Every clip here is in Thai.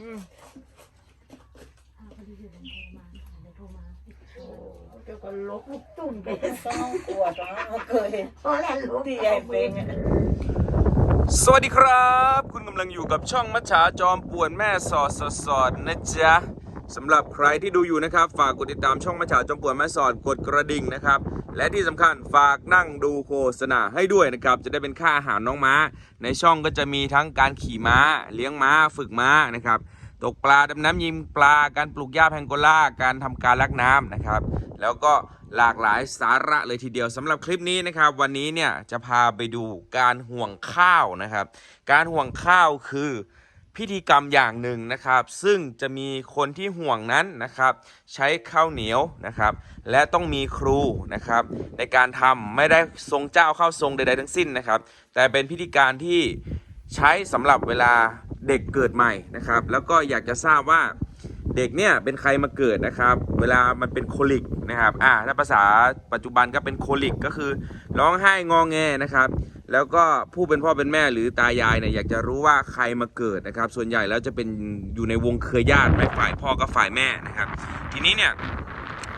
อืมเจ้าก็ลบลูกตุ่มไปต้องกลัวตอนนั้นเคยพราะแล้วลูกที่ใหญ่เป็นสวัสดีครับ คุณกำลังอยู่กับช่องมัจฉาจอมป่วนแม่สอดสอดสอดนะจ๊ะสำหรับใครที่ดูอยู่นะครับ ฝากกดติดตามช่องมัจฉาจอมป่วนแม่สอดกดกระดิ่งนะครับ และที่สำคัญฝากนั่งดูโฆษณาให้ด้วยนะครับ จะได้เป็นค่าอาหารน้องม้า ในช่องก็จะมีทั้งการขี่ม้า เลี้ยงม้า ฝึกม้านะครับ ตกปลาดำน้ำยิงปลา การปลูกหญ้าแพงโกล่า การทำการลักน้ำนะครับ แล้วก็หลากหลายสาระเลยทีเดียวสำหรับคลิปนี้นะครับ วันนี้เนี่ยจะพาไปดูการห่วงข้าวนะครับ การห่วงข้าวคือ พิธีกรรมอย่างหนึ่งนะครับ ซึ่งจะมีคนที่ห่วงนั้นนะครับ ใช้ข้าวเหนียวนะครับ และต้องมีครูนะครับ ในการทำไม่ได้ทรงเจ้าเข้าทรงใดๆทั้งสิ้นนะครับ แต่เป็นพิธีการที่ใช้สำหรับเวลาเด็กเกิดใหม่นะครับ แล้วก็อยากจะทราบว่าเด็กเนี่ยเป็นใครมาเกิดนะครับ เวลามันเป็นโคลิกนะครับอ่าถ้าภาษาปัจจุบันก็เป็นโคลิกก็คือร้องไห้งอแงนะครับ แล้วก็ผู้เป็นพ่อเป็นแม่หรือตายายเนี่ยอยากจะรู้ว่าใครมาเกิดนะครับ ส่วนใหญ่แล้วจะเป็นอยู่ในวงเครือญาติไม่ฝ่ายพ่อก็ฝ่ายแม่นะครับ ทีนี้เนี่ย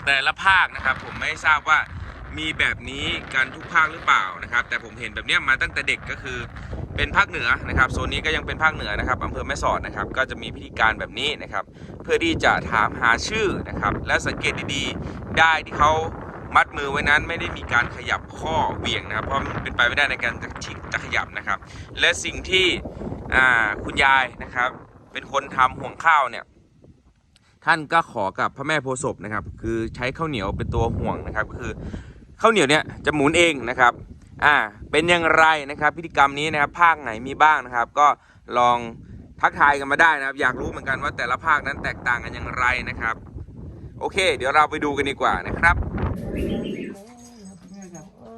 แต่ละภาคนะครับ ผมไม่ทราบว่ามีแบบนี้กันทุกภาคหรือเปล่านะครับ แต่ผมเห็นแบบนี้มาตั้งแต่เด็กก็คือเป็นภาคเหนือนะครับโซนนี้ก็ยังเป็นภาคเหนือนะครับอำเภอแม่สอดนะครับก็จะมีพิธีการแบบนี้นะครับ เพื่อที่จะถามหาชื่อนะครับ และสังเกตดีๆ ได้ที่เขา มัดมือไว้นั้นไม่ได้มีการขยับข้อเวี่ยงนะครับ เพราะมันเป็นไปไม่ได้ในการจะชิกจะขยับนะครับ และสิ่งที่คุณยายนะครับ เป็นคนทำห่วงข้าวเนี่ยท่านก็ขอกับพระแม่โพศพนะครับ คือใช้ข้าวเหนียวเป็นตัวห่วงนะครับ ก็คือข้าวเหนียวเนี่ยจะหมุนเองนะครับอ่าเป็นอย่างไรนะครับ พิธีกรรมนี้นะครับ ภาคไหนมีบ้างนะครับ ก็ลองทักทายกันมาได้นะครับ อยากรู้เหมือนกันว่าแต่ละภาคนั้นแตกต่างกันอย่างไรนะครับ โอเค เดี๋ยวเราไปดูกันดีกว่านะครับ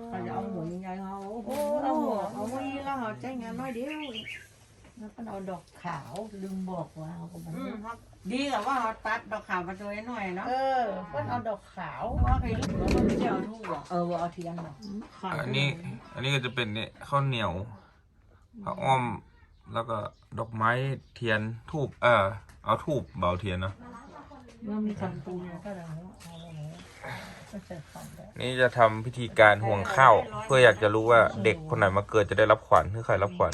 เขาจะเอาหมูยังไงเขาโอ้เอาหัวเอาไว้แล้วเขาใจงานน้อยเดียวแล้วก็เอาดอกขาวลืมบอกว่าเขาก็บอกอืมครับดีกับว่าเขาตัดดอกขาวมาตัวหน่อยเนาะเออก็เอาดอกขาวว่าใครรู้ว่ามันไม่ใช่เอาทุ่งหรอกเออเอาเทียนดอกขาวอันนี้ อันนี้ก็จะเป็นเนี่ยข้าวเหนียวผ้าอ้อมแล้วก็ดอกไม้เทียนทูบเออเอาทูบเบาเทียนเนาะเมื่อมีคำปูนก็แล้ว นี่จะทำพิธีการห่วงข้าวเพื่ออยากจะรู้ว่าเด็กคนไหนมาเกิดจะได้รับขวัญหรือใครรับขวัญ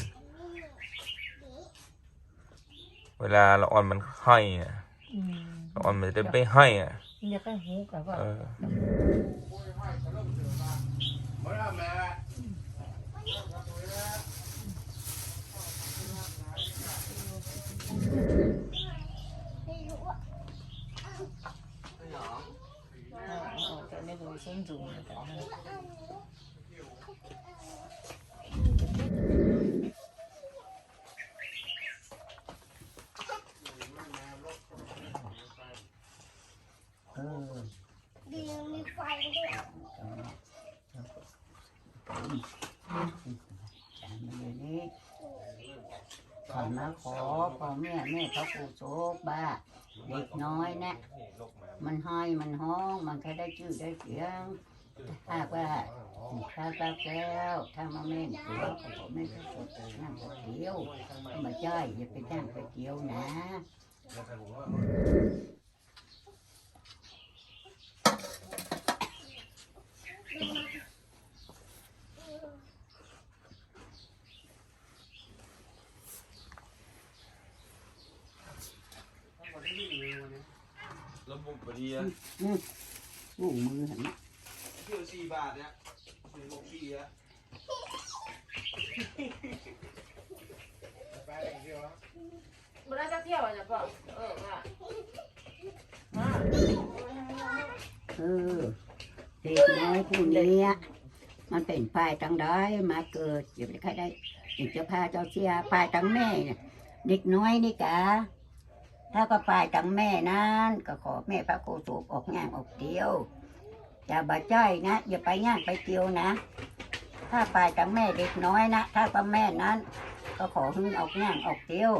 เวลาละออนมันให้อะอืมละออนมันจะได้ไม่ให้อะเนี่ยก็หูกับว่าเออจะไม่ดูส้นสูงแต่ดีมีไฟด้วยนี้ขอมาขอพ่อแม่แม่เขาปูโซบ้าเด็กน้อยนะ มันห้อยมันห้อ งมันแค่ได้ชื่อได้เสียงถ้าว่าถ้าตาแก้วถ้ามาแม่นตัวก็บอกแม่ก็สดนั่งก๋วยเตี๋ยวมาจ้อยอย่าไปนั่งก๋วยเตี๋ยวนะระบบปฏิย ลูกมือเห็นไหมเที่ยวสี่บาทเนี่ยสี่บกสี่อะเวลาจะเที่ยวอะจะบอกเออว่าเออเด็กน้อยผู้นี้มันเป็นฝ่ายตังได้มาเกิดอย่าไปใครได้อยากจะพาเจ้าเสียฝ่ายตังแม่เนี่ยเด็กน้อยนี่กะถ้าก็ฝ่ายตังแม่นั้นก็ขอแม่พระโคสูบออกงานออกเดียว อย่าบาจ้อยนะ อย่าไปย่างไปเตียวนะ ถ้าฝ่ายตังแม่เด็กน้อยนะ ถ้าพ่อแม่นั้น ก็ขอหึงออกงานออกเดียว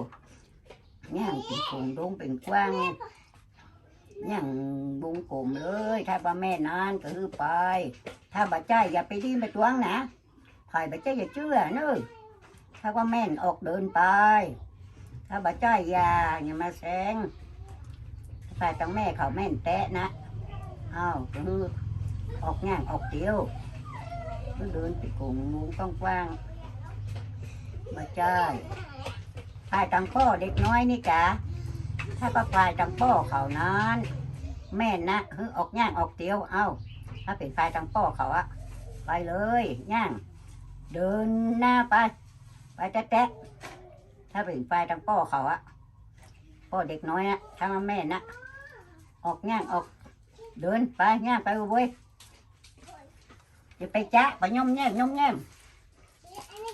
ย่างเป็นคงดงเป็นกว้างย่างบุงกลุ่มเลย ถ้าพ่อแม่นานก็คือไป ถ้าบัจใจอย่าไปดิ้นไปตวงนะถ่ายบัจใจอย่าเชื่อเนอะถ้าว่าแม่นออกเดินไป ถ้าถ้าบ่จ้อยยาอย่ามาแซงไปต้องแม่เขาแม่นแตะนะอ้าวคือ ออกง่างออกเดียวเดินไปกลุ่มมุงต้องกว้างมาจ้อยพายตังพ่อเด็กน้อยนี่กะถ้าก็พายตังพ่อเขานั้น แม่นนะคือออกย่างออกเดียวเอา ถ้าเป็นพายตังพ่อเขาอะไปเลยย่าง เดินหน้าไป ไปแตะถ้าเป็นพายตังพ่อเขาอะพ่อเด็กน้อยนะถ้าแม่นะออกย่างออก เดินไปย่างไปเว้ย อย่าไปจ้าไปย่อมแง่มย่อมแง่ม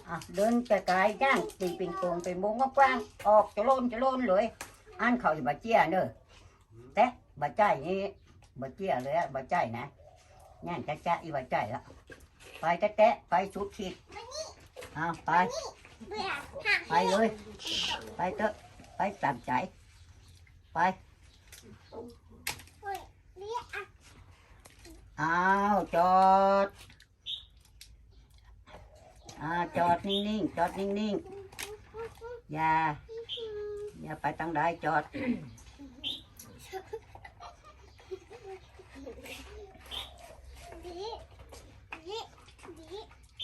อะเดินไกลๆย่างตีปิงโปงเป็นวงกว้างๆออกจะโลนจะโลนเลยอันเขาอยู่บาเจียเนอะแต่บาใจนี่บาเจียเลยอะบาใจนะย่างจะจ้าอีบาใจละไปแตะๆไปชุดขีดเอาไปเบื่อหักไปเลย ไปเถอะไปตามใจไปเรียกอะอ้าวจอด อ่าจอดนิ่งๆ จอดนิ่งๆ อย่า อย่าไปทางใดจอดดิดิดิ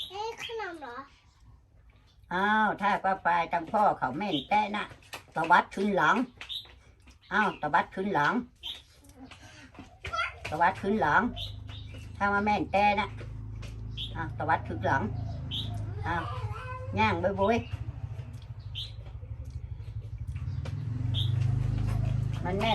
เอ้ยขนมเหรออ้าว ถ้าก็ไปทางพ่อเขาแม่นแต้นะตะวัดขึ้นหลัง อ้าวตะวัดขึ้นหลังตะวัดขึ้นหลัง ถ้ามาแม่นแต้นะอ้าวตะวัดขึ้นหลัง อ้าวย่างบุยบุยมันแม่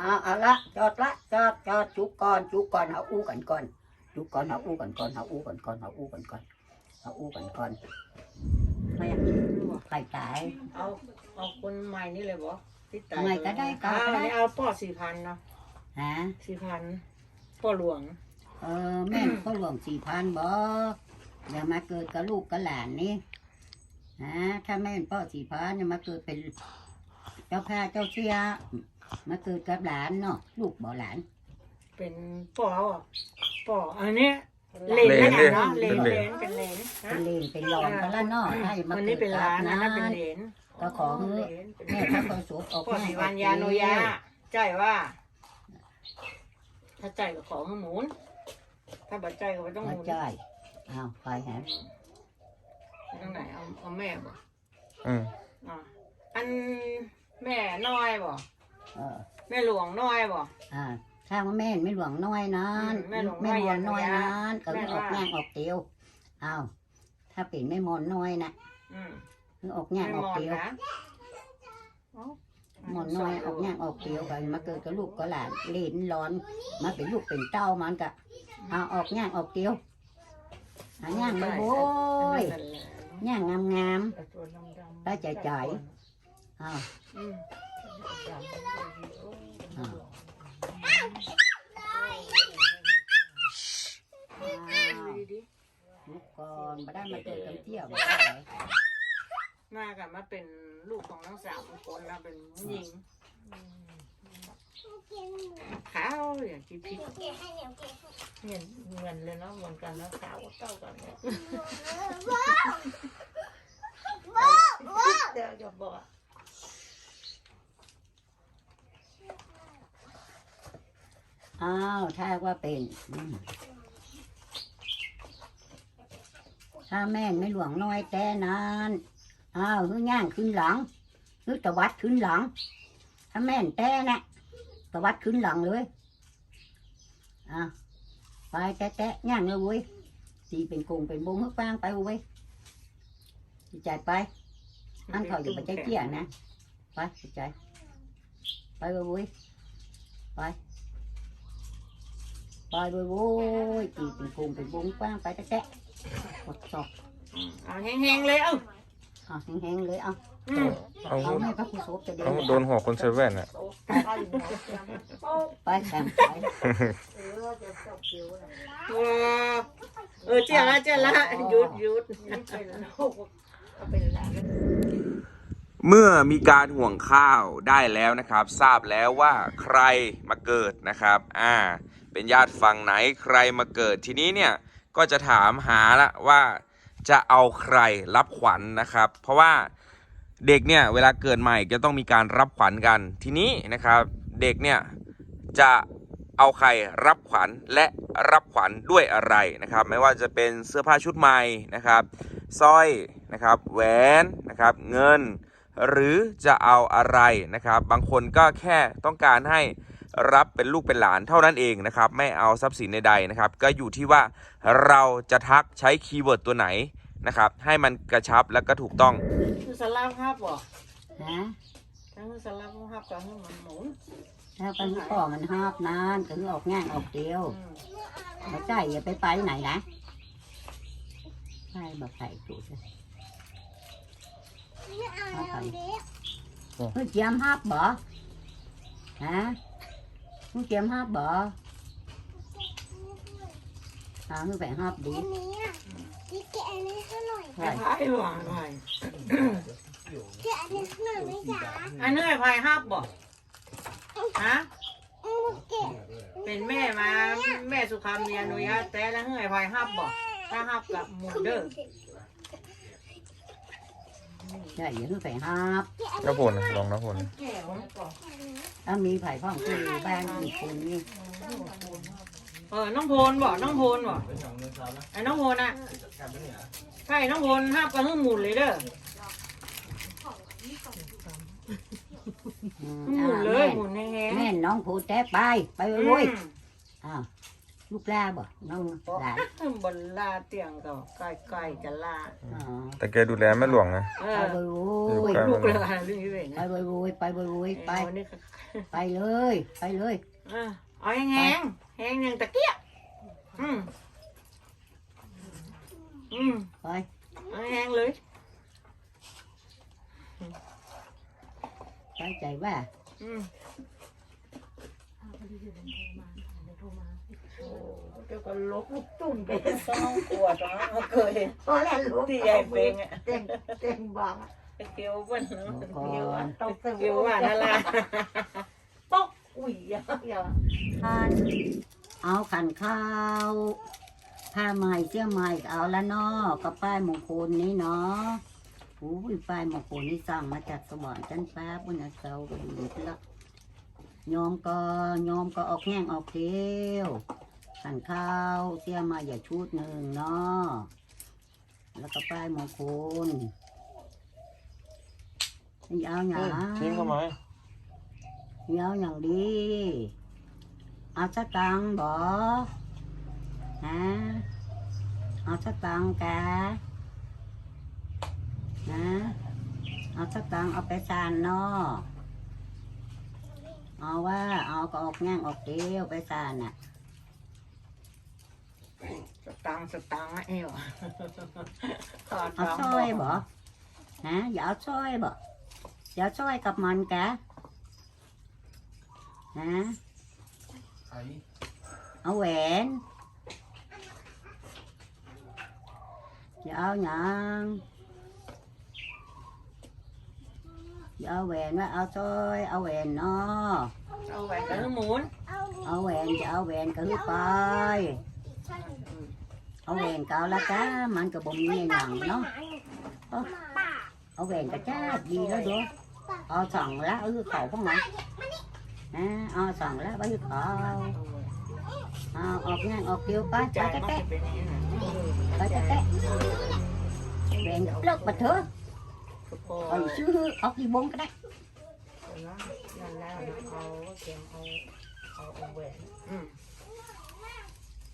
นละอ้าวไปไปตกใจจ่าอย่าปุ้งนะมันลูกใหญ่แล้วเอาเอาละจอดละจอดจอดจุกก่อนจุกก่อนเอาอู้กันก่อนจุกก่อนเอาอู้กันก่อนเอาอู้กันก่อนเอาอู้กันก่อนเอาอู้กันก่อนไม่ใครตายเอาเอาคนใหม่นี่เลยบ่ที่ตายใหม่ก็ได้ก็อ่าได้นี่เอาป้อสี่พันเนาะฮะสี่พันป้อหลวง เออแม่นเขาหลวงสี่พันบ่อย่ามาเกิดกับลูกกับหลานนี่ฮะถ้าแม่นพ่อสี่พันอย่ามาเกิดเป็นเจ้าพาเจ้าเชีย มาเกิดกับหลานเนาะลูกบ่หลาน เป็นป้ออะป้ออันนี้เลนเลนนะเนาะเลเลนนเลเลนนเป็นเลนเป็นเลนเป็นหลอนกันละเนาะถ้าอย่ามาอันเกินี้ดเป็นกับร้านนั้อันนั้นเป็นนเลนก็ขอให้เลนเป็นแม่ถ้าคนสูบออกป้อแม่สีวันยาโนยาใจว่า ถ้าใจก็ขอให้หมุน ถ้าบัดใจก็ไม่ต้องหมามุนจ่ายอ้าวไปฮะตรงไหนเอาเอาแม่บ่อืมอะอันแม่น้อยบ่ เออแม่หลวงน้อยบ่ อ่าถ้าว่าแม่นไม่หลวงน้อยนั้นอืมแม่หลวงน้แม่อยมอนน้อยอย่างเงี้ยนั้นก็แม่คือออกว่างานออกเตียวอ้าวถ้าเป็นแม่มอนน้อยนะอืมคือออกงานไม่ออกมอนเตียวนะมอนน้อยออกงานออกเตียวกันมาเกิดกับลูกกับหลานเลนร้อน มาเป็นลูกเป็นเต้ามันกะเอาออกงานออกเตียวหาย่างมาโบยย่างงามงามๆได้ใจใจอ้าวอืมอ้าวอ้าวดี ลูกก่อนมาได้มาเจอกันเที่ยวๆมากันมาเป็นลูกของทั้งสามคนนะเป็นผู้หญิงกินหมูขาวอย่างที่พี่เดี๋ยวเกะให้เดี๋ยวเกะให้เงินเงินเลยเนาะเหมือนกันแล้วขาวก็เท่ากันเนี่ยว้าวว้าวว้าวเดี๋ยวจะบอก อ้าวถ้าว่าเป็นถ้าแม่นไม่หลวงน้อยแต่นานอ้าวคือย่างขึ้นหลังคือตะวัดขึ้นหลัง ถ้าแม่นแต่นะตะวัดขึ้นหลังเลยอะไปแตะแตะย่างเลยเว้ยตีเป็นกงเป็นบงฮึกฟางไปเว้ยดีใจไปอันเขาอยู่ปัจจัยเกี่ยนะไปดีใจไปเว้ยไป ปเว้ยโว้ยตีเป็นกงเป็นบงกว้างไปแตะแตะกดศอกเอาแห้งๆเลยเอ้าอะแห้งๆเลยเอาแอืมเอาเอาไม่พระผู้โสจะเอาโดนหัวคนเซเว่นอะไปแข่งไปว้าวเออเจ้าละเจ้าละหยุดหยุดเเมื่อมีการห่วงข้าวได้แล้วนะครับ ทราบแล้วว่าใครมาเกิดนะครับอ่าเป็นญาติฝั่งไหนใครมาเกิดทีนี้เนี่ยก็จะถามหาละว่าจะเอาใครรับขวัญนะครับ เพราะว่าเด็กเนี่ยเวลาเกิดใหม่จะต้องมีการรับขวัญกัน ทีนี้นะครับเด็กเนี่ยจะเอาใครรับขวัญและรับขวัญด้วยอะไรนะครับ ไม่ว่าจะเป็นเสื้อผ้าชุดใหม่นะครับสร้อยนะครับ แหวนนะครับ เงิน หรือจะเอาอะไรนะครับ บางคนก็แค่ต้องการให้รับเป็นลูกเป็นหลานเท่านั้นเองนะครับ ไม่เอาทรัพย์สินใดๆนะครับ ก็อยู่ที่ว่าเราจะทักใช้คีย์เวิร์ดตัวไหนนะครับ ให้มันกระชับและก็ถูกต้องคือสลับครับบ่ฮะทั้งสลับครับกับให้มันหมุนถ้าเป็นพ่อมันหอบนานถึงออกง่ายออกเดียวอืมไม่ใช่อย่าไปไปไหนนะใช่แบบใส่จุด ไม่เอาแล้วเด็กเฮ้ยเจียมฮับบ่ฮะมึงเจียมฮับบ่หาคือไปฮับดีอันนี้อะนี่แกะอันนี้ให้หน่อยใช่ไผ่หวานไผ่แกะอันนี้ให้หน่อยไม่จ๋าอันนี้ไผ่ฮับบ่ฮะอืมแกะเป็นแม่มาแม่สุขามเมียอนุญาตแต่แล้วเฮ้ยไผ่ฮับบ่ถ้าฮับกับหมุนเด้อ ใช่อย่าคือไปฮับน้ำพลลองน้ำพลถ้ามีไผ่พ่องคือบ้านอีกคนนี่เออ น้องโพนบ่น้องโพนบ่ไอ้น้องโพนอะใช่น้องโพนฮับกับหมุนเลยเด้ออืมหมุนเลยหมุนแห้งแม่นน้องผูแจ๊ไปไปๆเลยเว้ยอ้าว ลูกลาบ่น้องหลานอืมบนลาเตียงก็ใกล้ๆจะลาอ๋อแต่แกดูแลแม่หลวงนะเอไปอเลยเว้ยลูกเลยเรื่องนี้เว้ยไปนะเลยเว้ยไปเลยเว้ยไปวันนี้ก็ไปเลย ไปเลยเออเอาแห้งๆแห้งอย่างตะเกียบอืมอืมไปเอาแห้งเลยไปใจว่าอืม เดี๋ยวก็ลบลูกตุ่มไปซ่องปวดอะเอาเคยพอแล้วลูกที่ใหญ่เป็งอะเต็มเต็มบังเกียวบ้านเนาะก่อเกียวนตกตึงเกียวว่านั่นล่ะปกอุ้ยอย่าอย่าเอาขันข้าวผ้าใหม่เสื้อใหม่เอาละเนาะกับป้ายมงคลนี้เนาะโอ้ยป้ายมงคลนี่สั่งมาจากสวรรค์จันฟ้าบุญเสาก็อยู่ที่ละยอมก็ยอมก็ออกแห้งออกเที่ยว ขันข้าวเสื้อใหม่อย่าชุดหนึ่งเนาะแล้วก็ป้ายมงคลนี่เอาหยาทิ้งเข้ามานี่เอาอย่างดีเอาสตังบ่ฮะเอาสตังค์กะฮะเอาสตังเอาไปสานเนาะเอาว่าเอาก็ออกแง่งออกเดียวไปสานน่ะ สตังค์สตังค์นะเอวขอเอาตังสร้อยบ่ฮะอย่าเอาสร้อยบ่อย่าเอาสร้อยกับมันกะฮะเอาแหวนอย่าเอาหยังอย่าเอาแหวนว่าเอาสร้อยเอาแหวนเนาะเอาแหวนกับหมุนเอานี่เอาแหวนจะเอาแหวนก็คือไป ใช่เอาแหวนก็เอาละจ้ามันก็บ่มีหยังเนาะป้าเอาแหวนก็จ้าดีแล้วดูเอาสองละเออเขา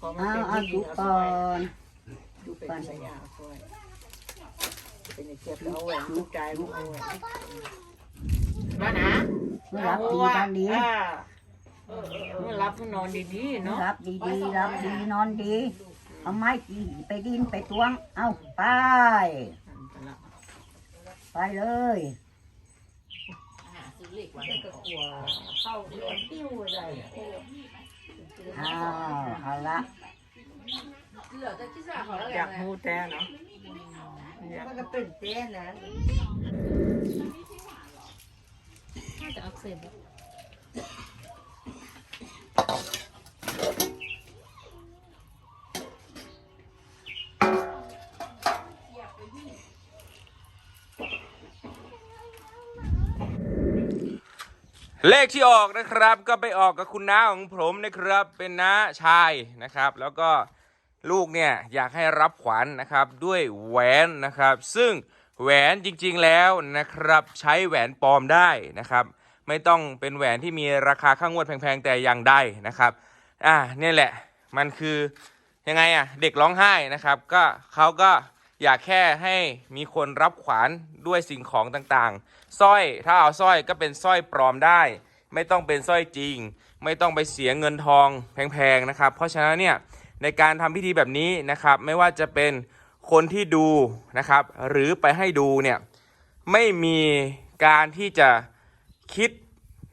พวกมันนะเอาสองละไปเขาเอาออกงานออกเดียวไปไปจ่ายจะมันแตะจะเป็นอย่างนี้นะไปจะแตะแหวนเลิกบัดเถอะพอเอาซื้อเอากี่บงก็ได้นั่นแล้วเอาเข็มเอาเอาแหวนอืมพอมันเอาเป็นเอาที่จุเอาก่ซออยนดูเป็นสัญญาซอยเป็นอย่างเจ็บเอาแหวนลูกใจลูกเอาแหวนมานะเมื่อรับดีตอนดีอ่าเมื่อรับก็นอนดีๆเนาะรับดีดีรับดีนอนดีเอาไม้ตีไปดินไปตวง เอาไป ไปเลย อ้าวเอาละเหลือแต่ที่สาขอแล้วอกัยานกมูแต่เนาะมันก็ตื่นเต้นนะ น่าจะอักเสบ เลขที่ออกนะครับก็ไปออกกับคุณน้าของผมนะครับ เป็นน้าชายนะครับ แล้วก็ลูกเนี่ยอยากให้รับขวัญนะครับด้วยแหวนนะครับ ซึ่งแหวนจริงๆแล้วนะครับ ใช้แหวนปลอมได้นะครับ ไม่ต้องเป็นแหวนที่มีราคาข้างงวดแพงๆแต่อย่างใดนะครับอ่าเนี่ยแหละมันคือยังไงอะเด็กร้องไห้นะครับ ก็เขาก็ อยากแค่ให้มีคนรับขวัญด้วยสิ่งของต่างๆสร้อยถ้าเอาสร้อยก็เป็นสร้อยปลอมได้ ไม่ต้องเป็นสร้อยจริง ไม่ต้องไปเสียเงินทองแพงๆนะครับ เพราะฉะนั้นเนี่ยในการทำพิธีแบบนี้นะครับ ไม่ว่าจะเป็นคนที่ดูนะครับ หรือไปให้ดูเนี่ยไม่มีการที่จะคิด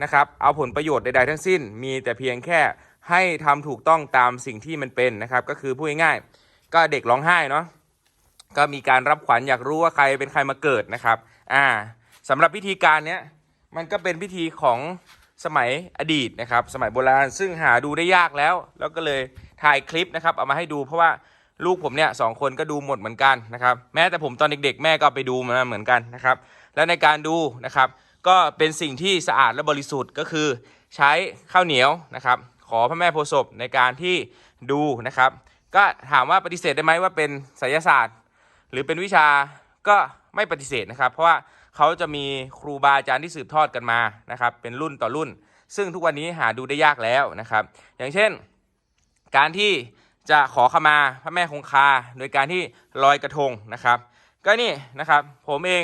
นะครับเอาผลประโยชน์ใดๆทั้งสิ้น มีแต่เพียงแค่ให้ทำถูกต้องตามสิ่งที่มันเป็นนะครับ ก็คือพูดง่ายๆก็เด็กร้องไห้เนาะ ก็มีการรับขวัญอยากรู้ว่าใครเป็นใครมาเกิดนะครับ อ่าสำหรับพิธีการเนี้ยมันก็เป็นพิธีของสมัยอดีตนะครับ สมัยโบราณซึ่งหาดูได้ยากแล้ว แล้วก็เลยถ่ายคลิปนะครับเอามาให้ดูเพราะว่าลูกผมเนี่ยสองคนก็ดูหมดเหมือนกันนะครับแม้แต่ผมตอนเด็กๆ แม่ก็ไปดูมาเหมือนกันนะครับ แล้วในการดูนะครับ ก็เป็นสิ่งที่สะอาดและบริสุทธิ์ก็คือ ใช้ข้าวเหนียวนะครับ ขอพระแม่โพธิ์ศพในการที่ดูนะครับ ก็ถามว่าปฏิเสธได้ไหมว่าเป็นไสยศาสตร์ หรือเป็นวิชาก็ไม่ปฏิเสธนะครับ เพราะว่าเขาจะมีครูบาอาจารย์ที่สืบทอดกันมานะครับ เป็นรุ่นต่อรุ่น ซึ่งทุกวันนี้หาดูได้ยากแล้วนะครับ อย่างเช่น การที่จะขอขมาพระแม่คงคา โดยการที่ลอยกระทงนะครับ ก็นี่นะครับผมเอง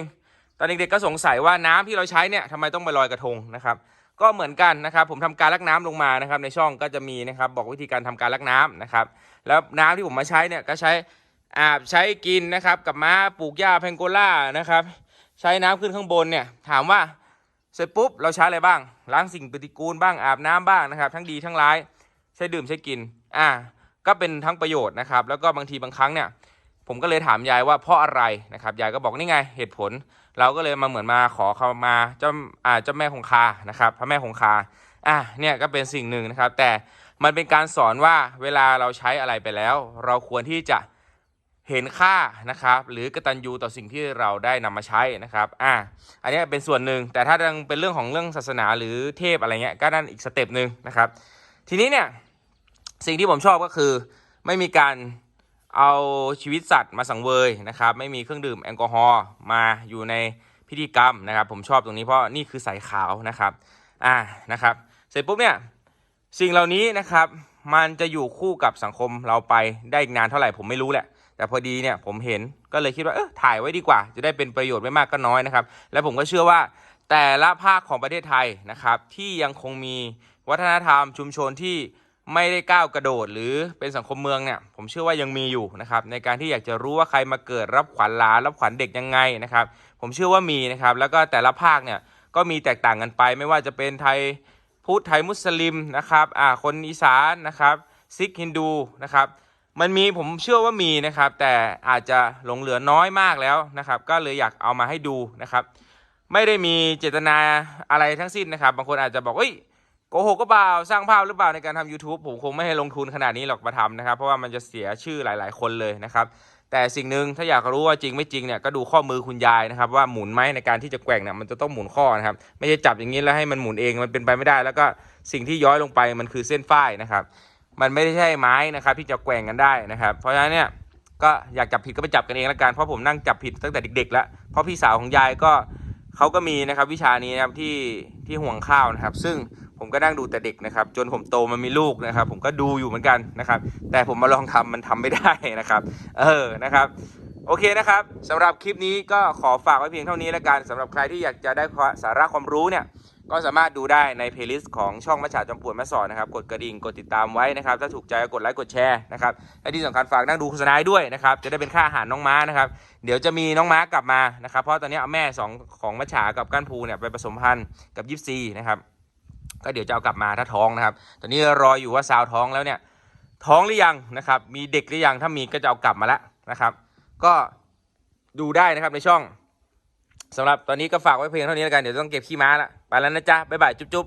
ตอนเด็กๆก็สงสัยว่าน้ำที่เราใช้เนี่ยทำไมต้องไปลอยกระทงนะครับ ก็เหมือนกันนะครับ ผมทำการลักน้ำลงมานะครับ ในช่องก็จะมีนะครับบอกวิธีการทำการลักน้ำนะครับ แล้วน้ำที่ผมมาใช้เนี่ยก็ใช้ อาบใช้กินนะครับ กับม้าปลูกหญ้าแพงโกล่านะครับ ใช้น้ำขึ้นข้างบนเนี่ย ถามว่าเสร็จปุ๊บเราใช้อะไรบ้าง ล้างสิ่งปฏิกูลบ้างอาบน้ำบ้างนะครับ ทั้งดีทั้งร้ายใช้ดื่มใช้กิน อ่า ก็เป็นทั้งประโยชน์นะครับ แล้วก็บางทีบางครั้งเนี่ย ผมก็เลยถามยายว่าเพราะอะไรนะครับ ยายก็บอกนี่ไงเหตุผล เราก็เลยมาเหมือนมาขอเขามาเจ้าอ่าเจ้าแม่คงคานะครับพระแม่คงคาอะเนี่ยก็เป็นสิ่งหนึ่งนะครับ แต่มันเป็นการสอนว่าเวลาเราใช้อะไรไปแล้ว เราควรที่จะ เห็นค่านะครับหรือกตัญญูต่อสิ่งที่เราได้นำมาใช้นะครับอ่าอันนี้เป็นส่วนหนึ่งแต่ถ้ายังเป็นเรื่องของเรื่องศาสนาหรือเทพอะไรเงี้ยก็นั่นอีกสเต็ปหนึ่งนะครับ ทีนี้เนี่ยสิ่งที่ผมชอบก็คือไม่มีการเอาชีวิตสัตว์มาสังเวยนะครับ ไม่มีเครื่องดื่มแอลกอฮอล์มาอยู่ในพิธีกรรมนะครับ ผมชอบตรงนี้เพราะนี่คือสายขาวนะครับอ่านะครับ เสร็จปุ๊บเนี่ยสิ่งเหล่านี้นะครับมันจะอยู่คู่กับสังคมเราไปได้อีกนานเท่าไหร่ผมไม่รู้แหละ แต่พอดีเนี่ยผมเห็นก็เลยคิดว่าเออถ่ายไว้ดีกว่า จะได้เป็นประโยชน์ไม่มากก็น้อยนะครับ และผมก็เชื่อว่าแต่ละภาคของประเทศไทยนะครับ ที่ยังคงมีวัฒนธรรมชุมชนที่ไม่ได้ก้าวกระโดด หรือเป็นสังคมเมืองเนี่ยผมเชื่อว่ายังมีอยู่นะครับในการที่อยากจะรู้ว่าใครมาเกิดรับขวัญหลานรับขวัญเด็กยังไงนะครับ ผมเชื่อว่ามีนะครับ แล้วก็แต่ละภาคเนี่ยก็มีแตกต่างกันไป ไม่ว่าจะเป็นไทยพุทธไทยมุสลิมนะครับอ่าคนอีสานนะครับซิกฮินดูนะครับ มันมีผมเชื่อว่ามีนะครับ แต่อาจจะหลงเหลือน้อยมากแล้วนะครับ ก็เลยอยากเอามาให้ดูนะครับ ไม่ได้มีเจตนาอะไรทั้งสิ้นนะครับ บางคนอาจจะบอกเอ้ยโกหกก็เปล่าสร้างภาพหรือเปล่าในการทำ YouTube ผมคงไม่ให้ลงทุนขนาดนี้หรอกมาทำนะครับ เพราะว่ามันจะเสียชื่อหลาย ๆ คนเลยนะครับ แต่สิ่งหนึ่งถ้าอยากรู้ว่าจริงไม่จริงเนี่ยก็ดูข้อมือคุณยายนะครับว่าหมุนไหมในการที่จะแกว่งเนี่ยมันจะต้องหมุนข้อนะครับ ไม่ใช่จับอย่างนี้แล้วให้มันหมุนเองมันเป็นไปไม่ได้ แล้วก็สิ่งที่ย้อยลงไปมันคือเส้นฝ้ายนะครับ มันไม่ได้ใช่ไม้นะครับ ที่จะแกว่งกันได้นะครับ เพราะฉะนั้นเนี่ยก็อยากจับผิดก็ไปจับกันเองละกันเพราะผมนั่งจับผิดตั้งแต่เด็กๆแล้วเพราะพี่สาวของยายก็เขาก็มีนะครับวิชานี้นะครับที่ที่ห่วงข้าวนะครับ ซึ่งผมก็นั่งดูแต่เด็กนะครับ จนผมโตมามีลูกนะครับ ผมก็ดูอยู่เหมือนกันนะครับ แต่ผมมาลองทำมันทำไม่ได้นะครับ เออนะครับโอเคนะครับสำหรับคลิปนี้ก็ขอฝากไว้เพียงเท่านี้ล้วกันสำหรับใครที่อยากจะได้สาระความรู้เนี่ย ก็สามารถดูได้ในเพลย์ลิสต์ของช่องมัชชาจอมปวนแม่สอนนะครับ กดกระดิ่ง กดติดตามไว้นะครับ ถ้าถูกใจก็กดไลค์ กดแชร์นะครับ และที่สำคัญฝากนั่งดูโฆษณาด้วยนะครับ จะได้เป็นค่าอาหารน้องม้านะครับ เดี๋ยวจะมีน้องม้ากลับมานะครับ เพราะตอนนี้เอาแม่สองของมัชชากับก้านภูเนี่ยไปผสมพันธุ์กับยิปซีนะครับ ก็เดี๋ยวจะเอากลับมาถ้าท้องนะครับ ตอนนี้รออยู่ว่าซาวท้องแล้วเนี่ย ท้องหรือยังนะครับ มีเด็กหรือยัง ถ้ามีก็จะเอากลับมาแล้วนะครับ ก็ดูได้นะครับในช่อง สำหรับตอนนี้ก็ฝากไว้เพียงเท่านี้แล้วกัน เดี๋ยวต้องเก็บขี้ม้าละ ไปแล้วนะจ๊ะ บ๊ายบาย จุ๊บ